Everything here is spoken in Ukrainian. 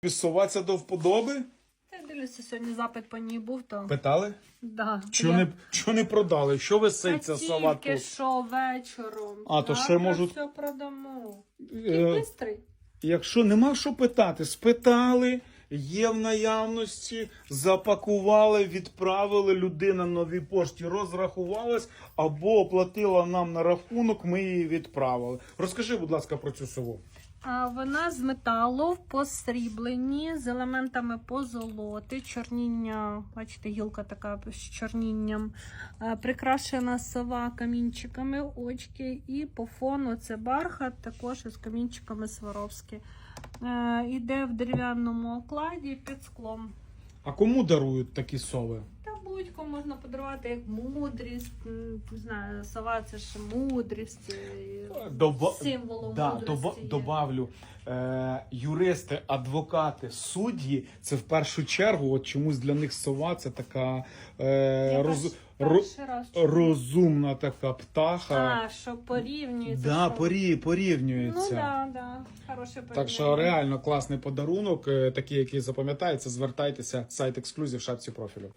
Пісуватися до вподоби? Я дивлюся, сьогодні запит по ній був, то Питали? да. Чого Я- не, чого не продали? Що Та висить ця сова тільки що вечором. А, то ще Завтра можуть- все продамо. Е, бистрий. Якщо нема що питати, спитали, є в наявності, запакували, відправили, людина новій пошті розрахувалась або оплатила нам на рахунок, ми її відправили. Розкажи, будь ласка, про цю сову. Вона з металу в посрібленні з елементами позолоти, чорніння, бачите, гілка така з чорнінням, прикрашена сова камінчиками, очки, і по фону це бархат, також із камінчиками Сваровські. Е, Іде в дерев'яному окладі під склом. А кому дарують такі сови? Та будь-кому можна подарувати як мудрість. Не знаю, сова це ж мудрість. е, Доба... Символом Да, мудрості. доба... є. добавлю. Е, юристи, адвокати, судді це в першу чергу, от чомусь для них сова це така е, роз... перш- ро- перший раз чую. розумна така птаха. А, що порівнюється. Да, що... порі... Ну порівнюється. да, да. Хороше Так що реально класний подарунок, е, такий, який запам'ятається. Звертайтеся, сайт ексклюзив в шапці профілю.